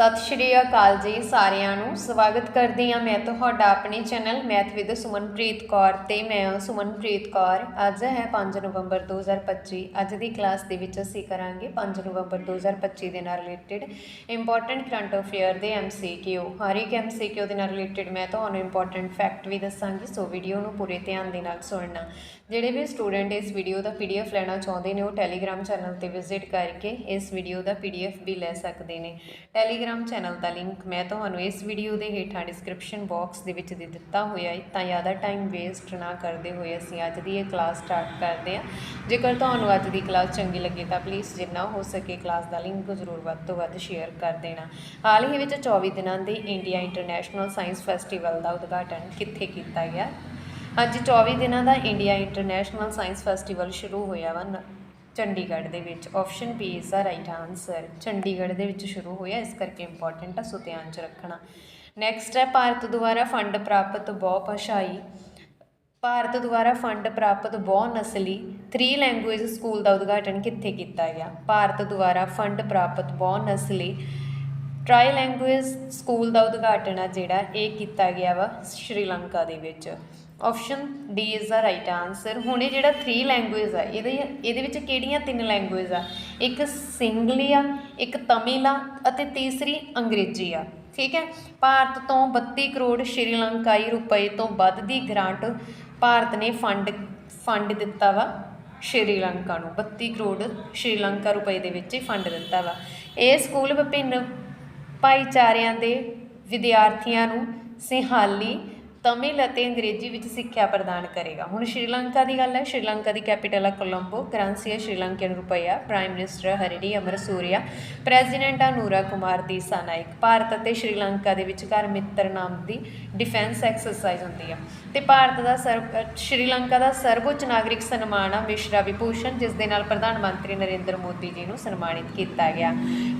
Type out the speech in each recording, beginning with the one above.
ਸਤਿ ਸ਼੍ਰੀ ਅਕਾਲ ਜੀ ਸਾਰਿਆਂ ਨੂੰ। ਸਵਾਗਤ ਕਰਦੀ ਹਾਂ ਮੈਂ ਤੁਹਾਡਾ ਆਪਣੇ channel math with Sumanpreet Kaur ਤੇ ਮੈਂ ਹਾਂ ਸੁਮਨਪ੍ਰੀਤ ਕੌਰ। ਅੱਜ ਹੈ 5 ਨਵੰਬਰ 2025 ਅੱਜ ਦੀ ਕਲਾਸ ਦੇ ਵਿੱਚ ਅਸੀਂ ਕਰਾਂਗੇ 5 ਨਵੰਬਰ 2025 ਦੇ ਨਾਲ ਰਿਲੇਟਡ ਇੰਪੋਰਟੈਂਟ ਕਰੰਟ ਅਫੇਅਰ ਦੇ ਐਮਸੀਕਿਊ ਹਰ ਇੱਕ ਐਮਸੀਕਿਊ ਦੇ ਨਾਲ ਰਿਲੇਟਡ ਮੈਂ ਤੁਹਾਨੂੰ ਇੰਪੋਰਟੈਂਟ ਫੈਕਟ ਵੀ ਦੱਸਾਂਗੀ, ਸੋ ਵੀਡੀਓ ਨੂੰ ਪੂਰੇ ਧਿਆਨ ਦੇ ਨਾਲ ਸੁਣਨਾ। ਜਿਹੜੇ ਵੀ ਸਟੂਡੈਂਟ ਇਸ ਵੀਡੀਓ ਦਾ ਪੀਡੀਐਫ ਲੈਣਾ ਚਾਹੁੰਦੇ ਨੇ, ਉਹ ਟੈਲੀਗ੍ਰਾਮ ਚੈਨਲ ਤੇ ਵਿਜ਼ਿਟ ਕਰਕੇ ਇਸ ਵੀਡੀਓ ਦਾ ਪੀਡੀਐਫ ਵੀ ਲੈ ਸਕਦੇ ਨੇ। ਟੈਲੀਗ੍ਰਾਮ ਚੈਨਲ ਦਾ ਲਿੰਕ ਮੈਂ ਤੁਹਾਨੂੰ ਇਸ ਵੀਡੀਓ ਦੇ ਹੇਠਾਂ ਡਿਸਕ੍ਰਿਪਸ਼ਨ ਬਾਕਸ ਦੇ ਵਿੱਚ ਦੇ ਦਿੱਤਾ ਹੋਇਆ ਹੈ। ਤਾਂ ਜ਼ਿਆਦਾ ਟਾਈਮ ਵੇਸਟ ਨਾ ਕਰਦੇ ਹੋਏ ਅਸੀਂ ਅੱਜ ਦੀ ਇਹ ਕਲਾਸ ਸਟਾਰਟ ਕਰਦੇ ਹਾਂ। ਜੇਕਰ ਤੁਹਾਨੂੰ ਅੱਜ ਦੀ ਕਲਾਸ ਚੰਗੀ ਲੱਗੇ ਤਾਂ ਪਲੀਜ਼ ਜਿੰਨਾ ਹੋ ਸਕੇ ਕਲਾਸ ਦਾ ਲਿੰਕ ਜ਼ਰੂਰ ਵੱਧ ਤੋਂ ਵੱਧ ਸ਼ੇਅਰ ਕਰ ਦੇਣਾ। ਹਾਲ ਹੀ ਵਿੱਚ 24 ਦਿਨਾਂ ਦੇ ਇੰਡੀਆ ਇੰਟਰਨੈਸ਼ਨਲ ਸਾਇੰਸ ਫੈਸਟੀਵਲ ਦਾ ਉਦਘਾਟਨ ਕਿੱਥੇ ਕੀਤਾ ਗਿਆ? ਅੱਜ 24 ਦਿਨਾਂ ਦਾ ਇੰਡੀਆ ਇੰਟਰਨੈਸ਼ਨਲ ਸਾਇੰਸ ਫੈਸਟੀਵਲ ਸ਼ੁਰੂ ਹੋਇਆ ਵਾ ਚੰਡੀਗੜ੍ਹ ਦੇ ਵਿੱਚ option B is the right answer Chandigarh ਦੇ ਵਿੱਚ ਸ਼ੁਰੂ ਹੋਇਆ, ਇਸ ਕਰਕੇ ਇੰਪੋਰਟੈਂਟ ਆ ਸੋ ਧਿਆਨ ਚ ਰੱਖਣਾ। ਨੈਕਸਟ ਹੈ, ਭਾਰਤ ਦੁਆਰਾ ਫੰਡ ਪ੍ਰਾਪਤ ਬਹੁ ਭਾਸ਼ਾਈ। ਭਾਰਤ ਦੁਆਰਾ ਫੰਡ ਪ੍ਰਾਪਤ ਬਹੁ ਨਸਲੀ। 3 ਲੈਂਗੁਏਜ ਸਕੂਲ ਦਾ ਉਦਘਾਟਨ ਕਿੱਥੇ ਕੀਤਾ ਗਿਆ? ਭਾਰਤ ਦੁਆਰਾ ਫੰਡ ਪ੍ਰਾਪਤ ਬਹੁ ਨਸਲੀ। ਟ੍ਰਾਈ ਲੈਂਗੁਏਜ ਸਕੂਲ ਦਾ ਉਦਘਾਟਨ ਆ ਜਿਹੜਾ, ਇਹ ਕੀਤਾ ਗਿਆ ਵਾ ਸ਼੍ਰੀਲੰਕਾ ਦੇ ਵਿੱਚ। Option D is the right answer ਹੁਣ ਇਹ ਜਿਹੜਾ 3 ਲੈਂਗੁਏਜ ਆ, ਇਹਦੇ ਇਹਦੇ ਵਿੱਚ ਕਿਹੜੀਆਂ ਤਿੰਨ ਲੈਂਗੁਏਜ ਆ? ਇੱਕ ਸਿੰਗਲੀ ਆ, ਇੱਕ ਤਮਿਲ ਆ ਅਤੇ ਤੀਸਰੀ ਅੰਗਰੇਜ਼ੀ ਆ। ਠੀਕ ਹੈ? ਭਾਰਤ ਤੋਂ 32 ਕਰੋੜ ਸ਼੍ਰੀਲੰਕਾਈ ਰੁਪਏ ਤੋਂ ਵੱਧ ਦੀ ਗ੍ਰਾਂਟ ਭਾਰਤ ਨੇ ਫੰਡ ਫੰਡ ਦਿੱਤਾ ਵਾ ਸ਼੍ਰੀਲੰਕਾ ਨੂੰ। 32 ਕਰੋੜ ਸ਼੍ਰੀਲੰਕਾ ਰੁਪਏ ਦੇ ਵਿੱਚ ਹੀ ਫੰਡ ਦਿੱਤਾ ਵਾ। ਇਹ ਸਕੂਲ ਵਿਭਿੰਨ ਭਾਈਚਾਰਿਆਂ ਦੇ ਵਿਦਿਆਰਥੀਆਂ ਨੂੰ ਸਿਹਾਲੀ ਤਮਿਲ ਅਤੇ ਅੰਗਰੇਜ਼ੀ ਵਿੱਚ ਸਿੱਖਿਆ ਪ੍ਰਦਾਨ ਕਰੇਗਾ। ਹੁਣ ਸ਼੍ਰੀਲੰਕਾ ਦੀ ਗੱਲ ਹੈ। ਸ਼੍ਰੀਲੰਕਾ ਦੀ ਕੈਪੀਟਲ ਹੈ ਕੋਲੰਬੋ। ਕਰੰਸੀ ਹੈ ਸ਼੍ਰੀਲੰਕਨ ਰੁਪਈਆ। Prime minister Harini Amarasuriya. President Anura Kumara ਦੀਸਾ ਨਾਇਕ ਭਾਰਤ ਅਤੇ ਸ਼੍ਰੀਲੰਕਾ ਦੇ ਵਿਚਕਾਰ ਮਿੱਤਰ ਨਾਮ ਦੀ ਡਿਫੈਂਸ ਐਕਸਰਸਾਈਜ਼ ਹੁੰਦੀ ਹੈ। ਤੇ ਭਾਰਤ ਦਾ ਸਰਵ ਸ਼੍ਰੀਲੰਕਾ ਦਾ ਸਰਵਉੱਚ ਨਾਗਰਿਕ ਸਨਮਾਨ ਆ ਮਿਸ਼ਰਾ ਵਿਭੂਸ਼ਣ ਜਿਸ ਦੇ ਨਾਲ ਪ੍ਰਧਾਨ ਮੰਤਰੀ ਨਰਿੰਦਰ ਮੋਦੀ ਜੀ ਨੂੰ ਸਨਮਾਨਿਤ ਕੀਤਾ ਗਿਆ।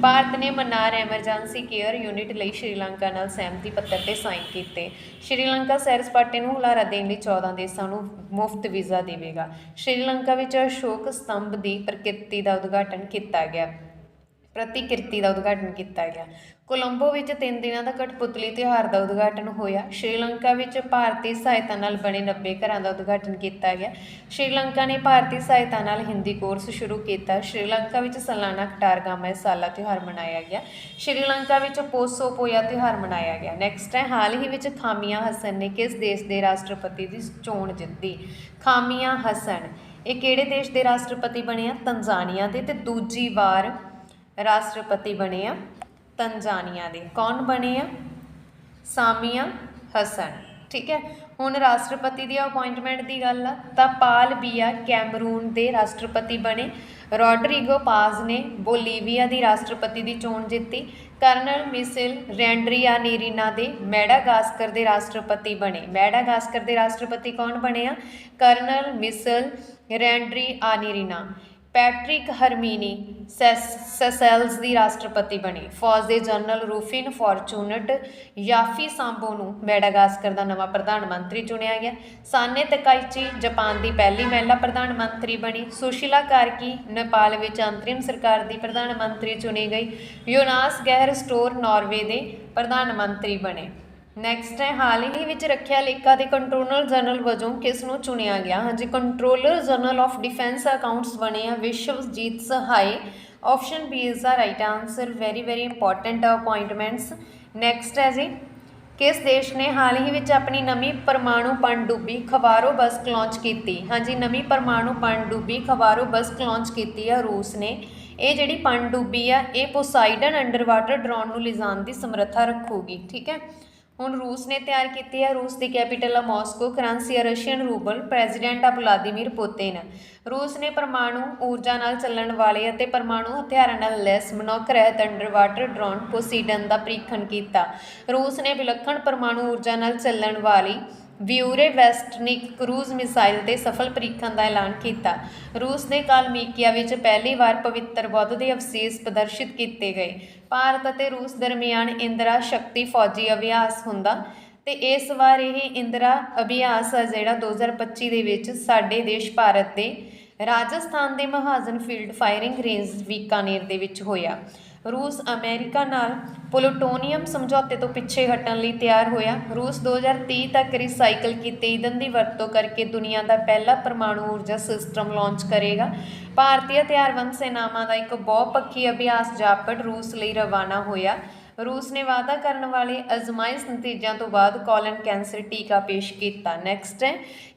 ਭਾਰਤ ਨੇ ਮਨਾਰ ਐਮਰਜੈਂਸੀ ਕੇਅਰ ਯੂਨਿਟ ਲਈ ਸ਼੍ਰੀਲੰਕਾ ਨਾਲ ਸਹਿਮਤੀ ਪੱਤਰ ਤੇ ਸਾਈਨ ਕੀਤੇ। ਸ਼੍ਰੀਲੰਕਾ ਸੈਰ ਸਪਾਟੇ ਨੂੰ ਹੁਲਾਰਾ ਦੇਣ ਲਈ 14 ਦੇਸ਼ਾਂ ਨੂੰ ਮੁਫਤ ਵੀਜ਼ਾ ਦੇਵੇਗਾ। ਸ਼੍ਰੀਲੰਕਾ ਵਿੱਚ ਅਸ਼ੋਕ ਸਤੰਭ ਦੀ ਪ੍ਰਕਿਰਤੀ ਦਾ ਉਦਘਾਟਨ ਕੀਤਾ ਗਿਆ। ਪ੍ਰਤੀਕਿਰਤੀ ਦਾ ਉਦਘਾਟਨ ਕੀਤਾ ਗਿਆ। ਕੋਲੰਬੋ ਵਿੱਚ 3 ਦਿਨਾਂ ਦਾ ਕਠਪੁਤਲੀ ਤਿਉਹਾਰ ਦਾ ਉਦਘਾਟਨ ਹੋਇਆ। ਸ਼੍ਰੀਲੰਕਾ ਵਿੱਚ ਭਾਰਤੀ ਸਹਾਇਤਾ ਨਾਲ ਬਣੇ 90 ਘਰਾਂ ਦਾ ਉਦਘਾਟਨ ਕੀਤਾ ਗਿਆ। ਸ਼੍ਰੀਲੰਕਾ ਨੇ ਭਾਰਤੀ ਸਹਾਇਤਾ ਨਾਲ ਹਿੰਦੀ ਕੋਰਸ ਸ਼ੁਰੂ ਕੀਤਾ। ਸ਼੍ਰੀਲੰਕਾ ਵਿੱਚ ਸਾਲਾਨਾ ਕਟਾਰਗਾਮਾ ਸਾਲਾ ਤਿਉਹਾਰ ਮਨਾਇਆ ਗਿਆ। ਸ਼੍ਰੀਲੰਕਾ ਵਿੱਚ ਪੋਸੋ ਪੋਇਆ ਤਿਉਹਾਰ ਮਨਾਇਆ ਗਿਆ। ਨੈਕਸਟ ਹੈ, ਹਾਲ ਹੀ ਵਿੱਚ ਖਾਮੀਆਂ ਹਸਨ ਨੇ ਕਿਸ ਦੇਸ਼ ਦੇ ਰਾਸ਼ਟਰਪਤੀ ਦੀ ਚੋਣ ਜਿੱਤੀ? ਖਾਮੀਆਂ ਹਸਨ, ਇਹ ਕਿਹੜੇ ਦੇਸ਼ ਦੇ ਰਾਸ਼ਟਰਪਤੀ ਬਣੇ ਆ? ਤੰਜ਼ਾਨੀਆ ਦੇ ਤੇ ਦੂਜੀ ਵਾਰ ਰਾਸ਼ਟਰਪਤੀ ਬਣੇ ਆ ਤੰਜ਼ਾਨੀਆ ਦੇ। ਕੌਣ ਬਣੇ ਆ? ਸਾਮੀਆ ਹਸਨ। ਠੀਕ ਹੈ, ਹੁਣ ਰਾਸ਼ਟਰਪਤੀ ਦੀ ਅਪਾਇੰਟਮੈਂਟ ਦੀ ਗੱਲ ਆ, ਤਾਂ ਪਾਲ ਬੀਆ ਕੈਮਰੂਨ ਦੇ ਰਾਸ਼ਟਰਪਤੀ ਬਣੇ। ਰੋਡਰੀਗੋ ਪਾਜ਼ ਨੇ ਬੋਲੀਵੀਆ ਦੀ ਰਾਸ਼ਟਰਪਤੀ ਦੀ ਚੋਣ ਜਿੱਤੀ। ਕਰਨਲ ਮਿਸਿਲ ਰੈਂਡਰੀਆ ਨੀਰੀਨਾ ਦੇ ਮੈਡਾਗਾਸਕਰ ਦੇ ਰਾਸ਼ਟਰਪਤੀ ਬਣੇ। ਮੈਡਾਗਾਸਕਰ ਦੇ ਰਾਸ਼ਟਰਪਤੀ ਕੌਣ ਬਣੇ ਆ? ਕਰਨਲ ਮਿਸਲ ਰੈਂਡਰੀ ਆਨੀਰੀਨਾ ਪੈਟ੍ਰਿਕ ਹਰਮੀਨੀ ਸੈਸ- ਸੈਸੈਲਸ ਦੀ ਰਾਸ਼ਟਰਪਤੀ ਬਣੀ। ਫੌਜ ਦੇ ਜਨਰਲ ਰੂਫਿਨ ਫੋਰਚੂਨਟ ਯਾਫੀ ਸਾਂਬੋ ਨੂੰ ਮੈਡਾਗਾਸਕਰ ਦਾ ਨਵਾਂ ਪ੍ਰਧਾਨ ਮੰਤਰੀ ਚੁਣਿਆ ਗਿਆ। ਸਾਨੇ ਤਕਾਈਚੀ ਜਾਪਾਨ ਦੀ ਪਹਿਲੀ ਮਹਿਲਾ ਪ੍ਰਧਾਨ ਮੰਤਰੀ ਬਣੀ। ਸੁਸ਼ੀਲਾ ਕਾਰਕੀ ਨੇਪਾਲ ਵਿੱਚ ਅੰਤਰਿਮ ਸਰਕਾਰ ਦੀ ਪ੍ਰਧਾਨ ਮੰਤਰੀ ਚੁਣੀ ਗਈ। ਯੋਨਾਸ ਗਹਿਰ ਸਟੋਰ ਨਾਰਵੇ ਦੇ ਪ੍ਰਧਾਨ ਮੰਤਰੀ ਬਣੇ। ਨੈਕਸਟ ਹੈ, ਹਾਲ ਹੀ ਵਿੱਚ ਰੱਖਿਆ ਲੇਖਾ ਦੇ ਕੰਟਰੋਲਰ ਜਨਰਲ ਵਜੋਂ ਕਿਸ ਨੂੰ ਚੁਣਿਆ ਗਿਆ? ਹਾਂਜੀ controller general of defence accounts ਬਣੇ ਆ Vishwajit Sahai option B is the right answer very very important appointments next ਹੈ ਜੀ, ਕਿਸ ਦੇਸ਼ ਨੇ ਹਾਲ ਹੀ ਵਿੱਚ ਆਪਣੀ ਨਵੀਂ ਪਰਮਾਣੂ ਪਣਡੁੱਬੀ ਖਵਾਰੋ ਬਸਕ ਲਾਂਚ ਕੀਤੀ? ਹਾਂਜੀ, ਨਵੀਂ ਪਰਮਾਣੂ ਪਣਡੁੱਬੀ ਖਵਾਰੋ ਬਸਕ ਲਾਂਚ ਕੀਤੀ ਆ ਰੂਸ ਨੇ। ਇਹ ਜਿਹੜੀ ਪਣਡੁੱਬੀ ਆ, ਇਹ ਪੋਸਾਈਡਨ ਅੰਡਰ ਵਾਟਰ ਡਰੋਨ ਨੂੰ ਲਿਜਾਣ ਦੀ ਸਮਰੱਥਾ ਰੱਖੂਗੀ, ਠੀਕ ਹੈ? ਹੁਣ ਰੂਸ ਨੇ ਤਿਆਰ ਕੀਤੀ ਹੈ ਰੂਸ ਦੀ ਕੈਪੀਟਲ ਆ ਮਾਸਕੋ ਕਰੰਸੀ ਆ ਰਸ਼ੀਅਨ ਰੂਬਲ, ਪ੍ਰੈਜ਼ੀਡੈਂਟ ਆ ਵਲਾਦੀਮੀਰ ਪੁਤਿਨ। ਰੂਸ ਨੇ ਪਰਮਾਣੂ ਊਰਜਾ ਨਾਲ ਚੱਲਣ ਵਾਲੇ ਅਤੇ ਪਰਮਾਣੂ ਹਥਿਆਰਾਂ ਨਾਲ ਲੈਸ ਮਨੁੱਖ ਰਹਿਤ ਅੰਡਰ ਵਾਟਰ ਡਰੋਨ ਪੋਸੀਡਨ ਦਾ ਪ੍ਰੀਖਣ ਕੀਤਾ। ਰੂਸ ਨੇ ਵਿਲੱਖਣ ਪਰਮਾਣੂ ਊਰਜਾ ਨਾਲ ਚੱਲਣ ਵਾਲੀ ਵਿਊਰੇ ਵੈਸਟਨਿਕ ਕਰੂਜ਼ ਮਿਸਾਈਲ ਦੇ ਸਫਲ ਪ੍ਰੀਖਣ ਦਾ ਐਲਾਨ ਕੀਤਾ। ਰੂਸ ਦੇ ਕਾਲਮੀਕੀਆ ਵਿੱਚ ਪਹਿਲੀ ਵਾਰ ਪਵਿੱਤਰ ਬੁੱਧ ਦੇ ਅਵਸ਼ੇਸ਼ ਪ੍ਰਦਰਸ਼ਿਤ ਕੀਤੇ ਗਏ। ਭਾਰਤ ਅਤੇ ਰੂਸ ਦਰਮਿਆਨ ਇੰਦਰਾ ਸ਼ਕਤੀ ਫੌਜੀ ਅਭਿਆਸ ਹੁੰਦਾ ਤੇ ਇਸ ਵਾਰ ਇਹ ਇੰਦਰਾ ਅਭਿਆਸ ਆ ਜਿਹੜਾ 2025 ਦੇ ਵਿੱਚ ਸਾਡੇ ਦੇਸ਼ ਭਾਰਤ ਦੇ ਰਾਜਸਥਾਨ ਦੇ Mahajan field firing range Bikaner ਦੇ ਵਿੱਚ ਹੋਇਆ। ਰੂਸ ਅਮਰੀਕਾ ਨਾਲ ਪਲੂਟੋਨੀਅਮ ਸਮਝੌਤੇ ਤੋਂ ਪਿੱਛੇ ਹਟਣ ਲਈ ਤਿਆਰ ਹੋਇਆ। ਰੂਸ 2030 ਤੱਕ ਰੀਸਾਈਕਲ ਕੀਤੇ ਈਂਧਨ ਦੀ ਵਰਤੋਂ ਕਰਕੇ ਦੁਨੀਆ ਦਾ ਪਹਿਲਾ ਪਰਮਾਣੂ ਊਰਜਾ ਸਿਸਟਮ ਲਾਂਚ ਕਰੇਗਾ। ਭਾਰਤੀ ਹਥਿਆਰਬੰਦ ਸੈਨਾਵਾਂ ਦਾ ਇੱਕ ਬਹੁਪੱਖੀ ਅਭਿਆਸ ਜਾਪੜ ਰੂਸ ਲਈ ਰਵਾਨਾ ਹੋਇਆ। ਰੂਸ ਨੇ ਵਾਅਦਾ ਕਰਨ ਵਾਲੇ ਅਜ਼ਮਾਇਸ਼ ਨਤੀਜਿਆਂ ਤੋਂ ਬਾਅਦ ਕੋਲਨ ਕੈਂਸਰ ਟੀਕਾ ਪੇਸ਼ ਕੀਤਾ। ਨੈਕਸਟ ਹੈ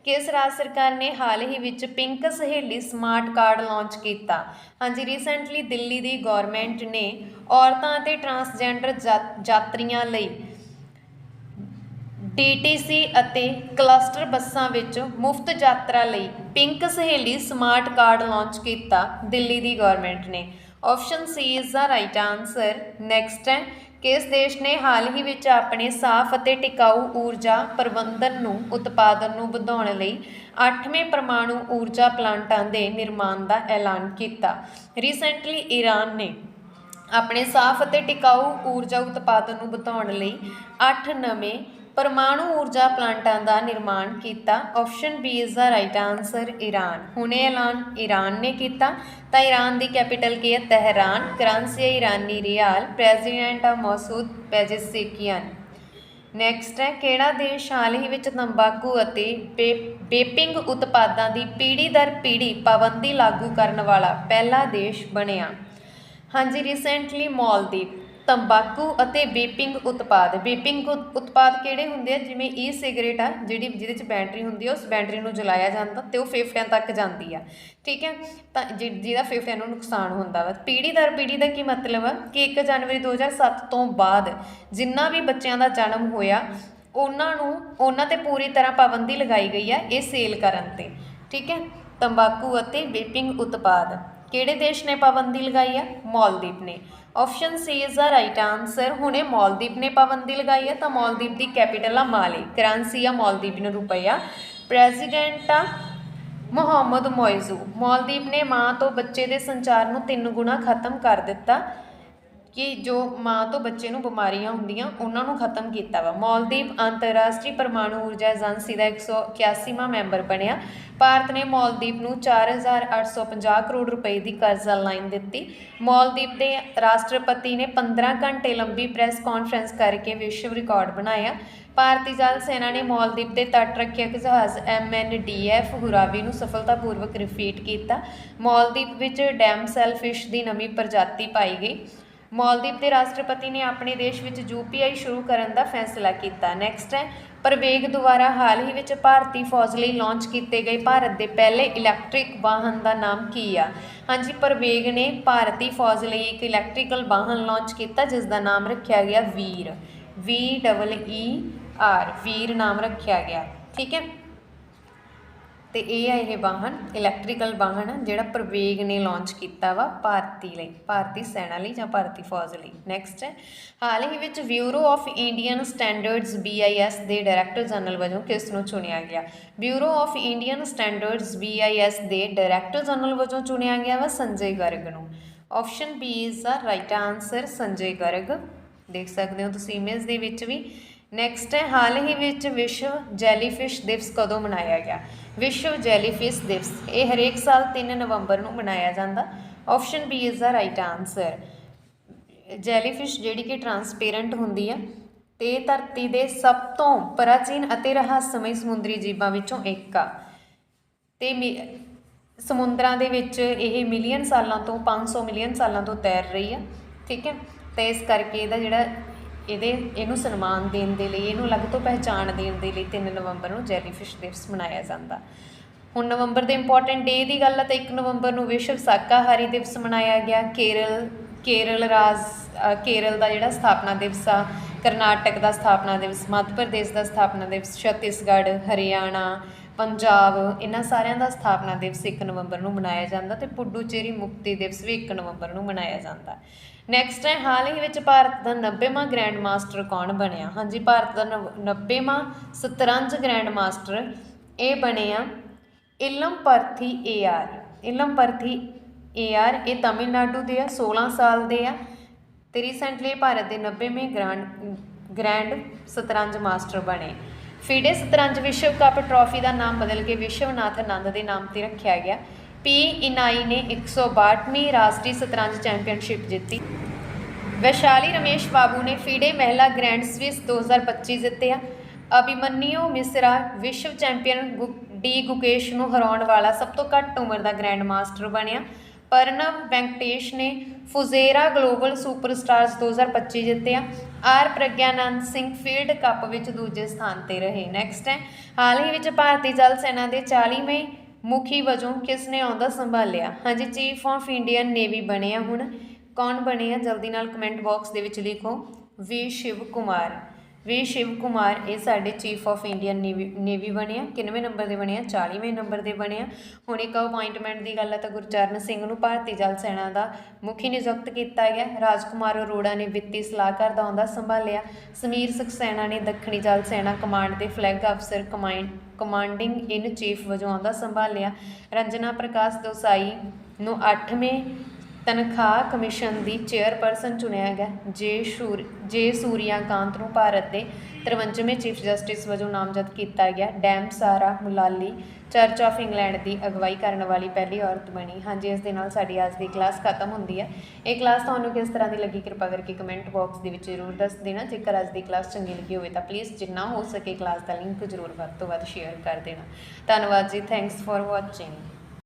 ਕਿਸ ਰਾਜ ਸਰਕਾਰ ਨੇ ਹਾਲ ਹੀ ਵਿੱਚ ਪਿੰਕ ਸਹੇਲੀ ਸਮਾਰਟ ਕਾਰਡ ਲਾਂਚ ਕੀਤਾ। ਹਾਂਜੀ ਰੀਸੈਂਟਲੀ ਦਿੱਲੀ ਦੀ ਗਵਰਨਮੈਂਟ ਨੇ ਔਰਤਾਂ ਅਤੇ ਟਰਾਂਸਜੈਂਡਰ ਯਾਤਰੀਆਂ ਲਈ ਡੀਟੀਸੀ ਅਤੇ ਕਲਸਟਰ ਬੱਸਾਂ ਵਿੱਚ ਮੁਫਤ ਯਾਤਰਾ ਲਈ ਪਿੰਕ ਸਹੇਲੀ ਸਮਾਰਟ ਕਾਰਡ ਲਾਂਚ ਕੀਤਾ ਦਿੱਲੀ ਦੀ ਗਵਰਨਮੈਂਟ ਨੇ। Option C is the right answer next ਹੈ, ਕਿਸ ਦੇਸ਼ ਨੇ ਹਾਲ ਹੀ ਵਿੱਚ ਆਪਣੇ ਸਾਫ਼ ਅਤੇ ਟਿਕਾਊ ਊਰਜਾ ਪ੍ਰਬੰਧਨ ਨੂੰ, ਉਤਪਾਦਨ ਨੂੰ ਵਧਾਉਣ ਲਈ 8ਵੇਂ ਪਰਮਾਣੂ ਊਰਜਾ ਪਲਾਂਟਾਂ ਦੇ ਨਿਰਮਾਣ ਦਾ ਐਲਾਨ ਕੀਤਾ? ਰੀਸੈਂਟਲੀ ਈਰਾਨ ਨੇ ਆਪਣੇ ਸਾਫ਼ ਅਤੇ ਟਿਕਾਊ ਊਰਜਾ ਉਤਪਾਦਨ ਨੂੰ ਵਧਾਉਣ ਲਈ 8 ਨਵੇਂ ਪਰਮਾਣੂ ਊਰਜਾ ਪਲਾਂਟਾਂ ਦਾ ਨਿਰਮਾਣ ਕੀਤਾ। Option B is the right answer Iran ਹੁਣੇ ਐਲਾਨ ਈਰਾਨ ਨੇ ਕੀਤਾ। ਤਾਂ ਈਰਾਨ ਦੀ ਕੈਪੀਟਲ ਕੀ ਹੈ? ਤਹਿਰਾਨ। ਕਰੰਸੀ ਹੈ ਈਰਾਨੀ ਰਿਆਲ ਪ੍ਰੈਜ਼ੀਡੈਂਟ ਆ ਮਸੂਦ ਪੈਜੇਸਿਕਿਆਨ ਨੈਕਸਟ ਹੈ, ਕਿਹੜਾ ਦੇਸ਼ ਹਾਲ ਹੀ ਵਿੱਚ ਤੰਬਾਕੂ ਅਤੇ ਬੇਪਿੰਗ ਉਤਪਾਦਾਂ ਦੀ ਪੀੜ੍ਹੀ ਦਰ ਪੀੜ੍ਹੀ ਪਾਬੰਦੀ ਲਾਗੂ ਕਰਨ ਵਾਲਾ ਪਹਿਲਾ ਦੇਸ਼ ਬਣਿਆ। ਹਾਂਜੀ ਰੀਸੈਂਟਲੀ ਮਾਲਦੀਵ ਤੰਬਾਕੂ ਅਤੇ ਵੇਪਿੰਗ ਉਤਪਾਦ। ਵੇਪਿੰਗ ਉਤ- ਉਤਪਾਦ ਕਿਹੜੇ ਹੁੰਦੇ ਆ? ਜਿਵੇਂ ਈ ਸਿਗਰਟ ਆ, ਜਿਹੜੀ, ਜਿਹਦੇ ਚ ਬੈਟਰੀ ਹੁੰਦੀ ਆ, ਉਸ ਬੈਟਰੀ ਨੂੰ ਜਲਾਇਆ ਜਾਂਦਾ ਤੇ ਉਹ ਫੇਫੜਿਆਂ ਤੱਕ ਜਾਂਦੀ ਆ। ਠੀਕ ਹੈ ਤਾਂ ਜਿ- ਜਿਹਦਾ ਫੇਫੜਿਆਂ ਨੂੰ ਨੁਕਸਾਨ ਹੁੰਦਾ ਵਾ। ਪੀੜ੍ਹੀ ਦਰ ਪੀੜ੍ਹੀ ਦਾ ਕੀ ਮਤਲਬ ਆ? ਕਿ 1 ਜਨਵਰੀ 2007 ਤੋਂ ਬਾਅਦ ਜਿੰਨਾ ਵੀ ਬੱਚਿਆਂ ਦਾ ਜਨਮ ਹੋਇਆ, ਉਹਨਾਂ ਨੂੰ, ਉਹਨਾਂ ਤੇ ਪੂਰੀ ਤਰ੍ਹਾਂ ਪਾਬੰਦੀ ਲਗਾਈ ਗਈ ਆ ਇਹ ਸੇਲ ਕਰਨ ਤੇ। ਠੀਕ ਹੈ ਤੰਬਾਕੂ ਅਤੇ ਵੇਪਿੰਗ ਉਤਪਾਦ। ਕਿਹੜੇ ਦੇਸ਼ ਨੇ ਪਾਬੰਦੀ ਲਗਾਈ ਆ? ਮਾਲਦੀਵ ਨੇ। Option C is the right answer ਹੁਣੇ ਮਾਲਦੀਵ ਨੇ ਪਾਬੰਦੀ ਲਗਾਈ ਹੈ ਤਾਂ ਮਾਲਦੀਵ ਦੀ ਕੈਪੀਟਲ ਆ ਮਾਲੇ। ਕਰੰਸੀ ਆ ਮਾਲਦੀਵਨ ਰੁਪਈਆ ਪ੍ਰੈਜ਼ੀਡੈਂਟ ਆ। ਮੁਹੰਮਦ ਮੋਇਜ਼ੂ। ਮਾਲਦੀਵ ਨੇ ਮਾਂ ਤੋਂ ਬੱਚੇ ਦੇ ਸੰਚਾਰ ਨੂੰ ਤਿੰਨ ਗੁਣਾ ਖਤਮ ਕਰ ਦਿੱਤਾ। ਕਿ ਜੋ ਮਾਂ ਤੋਂ ਬੱਚੇ ਨੂੰ ਬਿਮਾਰੀਆਂ ਹੁੰਦੀਆਂ, ਉਹਨਾਂ ਨੂੰ ਖਤਮ ਕੀਤਾ ਵਾ। ਮਾਲਦੀਵ ਅੰਤਰਰਾਸ਼ਟਰੀ ਪਰਮਾਣੂ ਊਰਜਾ ਏਜੰਸੀ ਦਾ 181ਵਾਂ ਮੈਂਬਰ ਬਣਿਆ। ਭਾਰਤ ਨੇ ਮੌਲਦੀਪ ਨੂੰ 4850 ਕਰੋੜ ਰੁਪਏ ਦੀ ਕਰਜ਼ਾ ਲਾਈਨ ਦਿੱਤੀ। ਮੌਲਦੀਪ ਦੇ ਰਾਸ਼ਟਰਪਤੀ ਨੇ 15 ਘੰਟੇ ਲੰਬੀ ਪ੍ਰੈਸ ਕਾਨਫਰੰਸ ਕਰਕੇ ਵਿਸ਼ਵ ਰਿਕਾਰਡ ਬਣਾਇਆ। ਭਾਰਤੀ ਜਲ ਸੈਨਾ ਨੇ ਮੌਲਦੀਪ ਦੇ ਤੱਟ ਰੱਖਿਅਕ ਜਹਾਜ਼ ਐਮਐਨਡੀਐਫ ਹੁਰਾਵੀ ਨੂੰ ਸਫਲਤਾਪੂਰਵਕ ਰਿਫੀਟ ਕੀਤਾ। ਮੌਲਦੀਪ ਵਿੱਚ ਡੈਮ ਸੈਲਫਿਸ਼ ਦੀ ਨਵੀਂ ਪ੍ਰਜਾਤੀ ਪਾਈ ਗਈ। ਮਾਲਦੀਵ ਦੇ ਰਾਸ਼ਟਰਪਤੀ ਨੇ ਆਪਣੇ ਦੇਸ਼ ਵਿੱਚ ਯੂਪੀਆਈ ਸ਼ੁਰੂ ਕਰਨ ਦਾ ਫੈਸਲਾ ਕੀਤਾ। ਨੈਕਸਟ ਹੈ, ਪਰਵੇਗ ਦੁਆਰਾ ਹਾਲ ਹੀ ਵਿੱਚ ਭਾਰਤੀ ਫੌਜ ਲਈ ਲਾਂਚ ਕੀਤੇ ਗਏ ਭਾਰਤ ਦੇ ਪਹਿਲੇ ਇਲੈਕਟ੍ਰਿਕ ਵਾਹਨ ਦਾ ਨਾਮ ਕੀ ਆ? ਹਾਂਜੀ, ਪਰਵੇਗ ਨੇ ਭਾਰਤੀ ਫੌਜ ਲਈ ਇੱਕ ਇਲੈਕਟ੍ਰੀਕਲ ਵਾਹਨ ਲਾਂਚ ਕੀਤਾ, ਜਿਸ ਦਾ ਨਾਮ ਰੱਖਿਆ ਗਿਆ ਵੀਰ। ਵੀ ਡਬਲ ਈ ਆਰ ਵੀਰ ਨਾਮ ਰੱਖਿਆ ਗਿਆ। ਠੀਕ ਹੈ? ਤੇ ਇਹ ਆ ਇਹ ਵਾਹਨ ਇਲੈਕਟ੍ਰੀਕਲ ਵਾਹਨ ਆ, ਜਿਹੜਾ ਪ੍ਰਵੇਗ ਨੇ ਲਾਂਚ ਕੀਤਾ ਵਾ ਭਾਰਤੀ ਲਈ, ਭਾਰਤੀ ਸੈਨਾ ਲਈ ਜਾਂ ਭਾਰਤੀ ਫੌਜ ਲਈ। ਨੈਕਸਟ ਹੈ। ਹਾਲ ਹੀ ਵਿੱਚ bureau of Indian standards BIS ਦੇ ਡਾਇਰੈਕਟਰ ਜਨਰਲ ਵਜੋਂ ਕਿਸ ਨੂੰ ਚੁਣਿਆ ਗਿਆ? Bureau of Indian standards BIS ਦੇ ਡਾਇਰੈਕਟਰ ਜਨਰਲ ਵਜੋਂ ਚੁਣਿਆ ਗਿਆ ਵਾ ਸੰਜੇ ਗਰਗ ਨੂੰ। Option B is the right answer Sanjay Garg. ਦੇਖ ਸਕਦੇ ਹੋ ਤੁਸੀਂ ਇਮੇਜ ਦੇ ਵਿੱਚ ਵੀ। ਨੈਕਸਟ ਹੈ। ਹਾਲ ਹੀ ਵਿੱਚ ਵਿਸ਼ਵ ਜੈਲੀਫਿਸ਼ ਦਿਵਸ ਕਦੋਂ ਮਨਾਇਆ ਗਿਆ? ਵਿਸ਼ਵ ਜੈਲੀਫਿਸ਼ ਦਿਵਸ। ਇਹ ਹਰੇਕ ਸਾਲ 3 ਨਵੰਬਰ ਨੂੰ ਮਨਾਇਆ ਜਾਂਦਾ। Option B is the right answer jellyfish ਜਿਹੜੀ ਕਿ ਟਰਾਂਸਪੇਰੈਂਟ ਹੁੰਦੀ ਆ ਤੇ ਧਰਤੀ ਦੇ ਸਭ ਤੋਂ ਪ੍ਰਾਚੀਨ ਅਤੇ ਰਹੱਸਮਈ ਸਮੁੰਦਰੀ ਜੀਵਾਂ ਵਿੱਚੋਂ ਇੱਕ ਆ। ਤੇ ਮਿ- ਸਮੁੰਦਰਾਂ ਦੇ ਵਿੱਚ ਇਹ ਮਿਲੀਅਨ ਸਾਲਾਂ ਤੋਂ 500 ਮਿਲੀਅਨ ਸਾਲਾਂ ਤੋਂ ਤੈਰ ਰਹੀ ਆ। ਠੀਕ ਹੈ? ਤੇ ਇਸ ਕਰਕੇ ਇਹਦਾ ਜਿਹੜਾ ਇਹਦੇ, ਇਹਨੂੰ ਸਨਮਾਨ ਦੇਣ ਦੇ ਲਈ, ਇਹਨੂੰ ਅਲੱਗ ਤੋਂ ਪਹਿਚਾਣ ਦੇਣ ਦੇ ਲਈ 3 ਨਵੰਬਰ ਨੂੰ ਜੈਲੀਫਿਸ਼ ਦਿਵਸ ਮਨਾਇਆ ਜਾਂਦਾ। ਹੁਣ ਨਵੰਬਰ ਦੇ ਇੰਪੋਰਟੈਂਟ ਡੇ ਦੀ ਗੱਲ ਹੈ ਤਾਂ 1 ਨਵੰਬਰ ਨੂੰ ਵਿਸ਼ਵ ਸ਼ਾਕਾਹਾਰੀ ਦਿਵਸ ਮਨਾਇਆ ਗਿਆ। ਕੇਰਲ ਕੇਰਲ ਰਾਜ ਕੇਰਲ ਦਾ ਜਿਹੜਾ ਸਥਾਪਨਾ ਦਿਵਸ ਆ, ਕਰਨਾਟਕ ਦਾ ਸਥਾਪਨਾ ਦਿਵਸ, ਮੱਧ ਪ੍ਰਦੇਸ਼ ਦਾ ਸਥਾਪਨਾ ਦਿਵਸ, ਛੱਤੀਸਗੜ੍ਹ, ਹਰਿਆਣਾ, ਪੰਜਾਬ, ਇਹਨਾਂ ਸਾਰਿਆਂ ਦਾ ਸਥਾਪਨਾ ਦਿਵਸ 1 ਨਵੰਬਰ ਨੂੰ ਮਨਾਇਆ ਜਾਂਦਾ ਤੇ ਪੁਡੂਚੇਰੀ ਮੁਕਤੀ ਦਿਵਸ ਵੀ 1 ਨਵੰਬਰ ਨੂੰ ਮਨਾਇਆ ਜਾਂਦਾ। ਨੈਕਸਟ ਹੈ, ਹਾਲ ਹੀ ਵਿੱਚ ਭਾਰਤ ਦਾ 90ਵਾਂ ਗ੍ਰੈਂਡ ਮਾਸਟਰ ਕੌਣ ਬਣਿਆ? ਹਾਂਜੀ, ਭਾਰਤ ਦਾ 90ਵਾਂ ਸ਼ਤਰੰਜ ਗ੍ਰੈਂਡ ਮਾਸਟਰ ਇਹ ਬਣੇ ਆ ਇਲਮ ਪਰਥੀ ਏ ਆਰ ਇਲਮ ਪਰਥੀ ਏ ਆਰ ਇਹ ਤਾਮਿਲਨਾਡੂ ਦੇ ਆ 16 ਸਾਲ ਦੇ ਆ ਤੇ ਰੀਸੈਂਟਲੀ ਭਾਰਤ ਦੇ 90ਵੇਂ ਗ੍ਰਾਂਡ ਗ੍ਰੈਂਡ ਸ਼ਤਰੰਜ ਮਾਸਟਰ ਬਣੇ। ਫੀਡੇ ਸ਼ਤਰੰਜ ਵਿਸ਼ਵ ਕੱਪ ਟਰਾਫੀ ਦਾ ਨਾਮ ਬਦਲ ਕੇ ਵਿਸ਼ਵਨਾਥ ਆਨੰਦ ਦੇ ਨਾਮ ਤੇ ਰੱਖਿਆ ਗਿਆ। ਪੀ ਇਨਾਈ ਨੇ 162ਵੀਂ ਰਾਸ਼ਟਰੀ ਸ਼ਤਰੰਜ ਚੈਂਪੀਅਨਸ਼ਿਪ ਜਿੱਤੀ। ਵੈਸ਼ਾਲੀ ਰਮੇਸ਼ ਬਾਬੂ ਨੇ ਫੀਡੇ ਮਹਿਲਾ ਗ੍ਰੈਂਡ ਸਵਿਸ 2025 ਜਿੱਤਿਆ। ਅਭਿਮਨਿਊ ਮਿਸਰਾ ਵਿਸ਼ਵ ਚੈਂਪੀਅਨ ਗੁ- ਡੀ ਗੁਕੇਸ਼ ਨੂੰ ਹਰਾਉਣ ਵਾਲਾ ਸਭ ਤੋਂ ਘੱਟ ਉਮਰ ਦਾ ਗ੍ਰੈਂਡ ਮਾਸਟਰ ਬਣਿਆ। ਪਰਨਵ ਵੈਂਕਟੇਸ਼ ਨੇ ਫੁਜ਼ੇਰਾ ਗਲੋਬਲ ਸੁਪਰਸਟਾਰਸ 2025 ਜਿੱਤਿਆ। R Praggnanandhaa Sinquefield cup ਵਿੱਚ ਦੂਜੇ ਸਥਾਨ ਤੇ ਰਹੇ। ਨੈਕਸਟ ਹੈ, ਹਾਲ ਹੀ ਵਿੱਚ ਭਾਰਤੀ ਜਲ ਸੈਨਾ ਦੇ 40ਵੇਂ ਮੁਖੀ ਵਜੋਂ ਕਿਸ ਨੇ ਆਉਂਦਾ ਸੰਭਾਲਿਆ? ਹਾਂਜੀ ਚੀਫ ਆਫ ਇੰਡੀਅਨ ਨੇਵੀ ਬਣੇ ਆ ਹੁਣ। ਕੌਣ ਬਣੇ ਆ? ਜਲਦੀ ਨਾਲ ਕਮੈਂਟ ਬਾਕਸ ਦੇ ਵਿੱਚ ਲਿਖੋ। ਵੀ ਸ਼ਿਵ ਕੁਮਾਰ। ਵੀ ਸ਼ਿਵ ਕੁਮਾਰ ਇਹ ਸਾਡੇ chief of Indian navy navy ਬਣੇ ਆ, ਕਿੰਨਵੇਂ ਨੰਬਰ ਦੇ ਬਣੇ ਆ? 40ਵੇਂ ਨੰਬਰ ਦੇ ਬਣੇ ਆ। ਹੁਣ ਇੱਕ ਅਪਾਇੰਟਮੈਂਟ ਦੀ ਗੱਲ ਆ ਤਾਂ ਗੁਰਚਰਨ ਸਿੰਘ ਨੂੰ ਭਾਰਤੀ ਜਲ ਸੈਨਾ ਦਾ ਮੁਖੀ ਨਿਯੁਕਤ ਕੀਤਾ ਗਿਆ। ਰਾਜਕੁਮਾਰ ਅਰੋੜਾ ਨੇ ਵਿੱਤੀ ਸਲਾਹਕਾਰ ਦਾ ਅਹੁਦਾ ਸੰਭਾਲਿਆ। ਸਮੀਰ ਸਕਸੈਨਾ ਨੇ ਦੱਖਣੀ ਜਲ ਸੈਨਾ ਕਮਾਂਡ ਦੇ ਫਲੈਗ ਅਫਸਰ ਕਮਾਂਡ ਕਮਾਂਡਿੰਗ ਇਨ ਚੀਫ ਵਜੋਂ ਆਉਂਦਾ ਸੰਭਾਲਿਆ। ਰੰਜਨਾ ਪ੍ਰਕਾਸ਼ ਦੋਸਾਈ ਨੂੰ 8ਵੇਂ ਤਨਖਾਹ ਕਮਿਸ਼ਨ ਦੀ ਚੇਅਰਪਰਸਨ ਚੁਣਿਆ ਗਿਆ। ਜੇ ਸ਼ੂਰ, ਜੇ ਸੂਰਿਆਕਾਂਤ ਨੂੰ ਭਾਰਤ ਦੇ 53ਵੇਂ ਚੀਫ ਜਸਟਿਸ ਵਜੋਂ ਨਾਮਜ਼ਦ ਕੀਤਾ ਗਿਆ, Dame Sarah Mullally church of England ਦੀ ਅਗਵਾਈ ਕਰਨ ਵਾਲੀ ਪਹਿਲੀ ਔਰਤ ਬਣੀ। ਹਾਂਜੀ, ਇਸ ਦੇ ਨਾਲ ਸਾਡੀ ਅੱਜ ਦੀ ਕਲਾਸ ਖਤਮ ਹੁੰਦੀ ਹੈ। ਇਹ ਕਲਾਸ ਤੁਹਾਨੂੰ ਕਿਸ ਤਰ੍ਹਾਂ ਦੀ ਲੱਗੀ ਕਿਰਪਾ ਕਰਕੇ ਕਮੈਂਟ ਬਾਕਸ ਦੇ ਵਿੱਚ ਜ਼ਰੂਰ ਦੱਸ ਦੇਣਾ। ਜੇਕਰ ਅੱਜ ਦੀ ਕਲਾਸ ਚੰਗੀ ਲੱਗੀ ਹੋਵੇ ਤਾਂ ਪਲੀਜ਼ ਜਿੰਨਾ ਹੋ ਸਕੇ ਕਲਾਸ ਦਾ ਲਿੰਕ ਜ਼ਰੂਰ ਵੱਧ ਤੋਂ ਵੱਧ ਸ਼ੇਅਰ ਕਰ ਦੇਣਾ। ਧੰਨਵਾਦ ਜੀ, ਥੈਂਕਸ ਫॉर ਵਾਚਿੰਗ।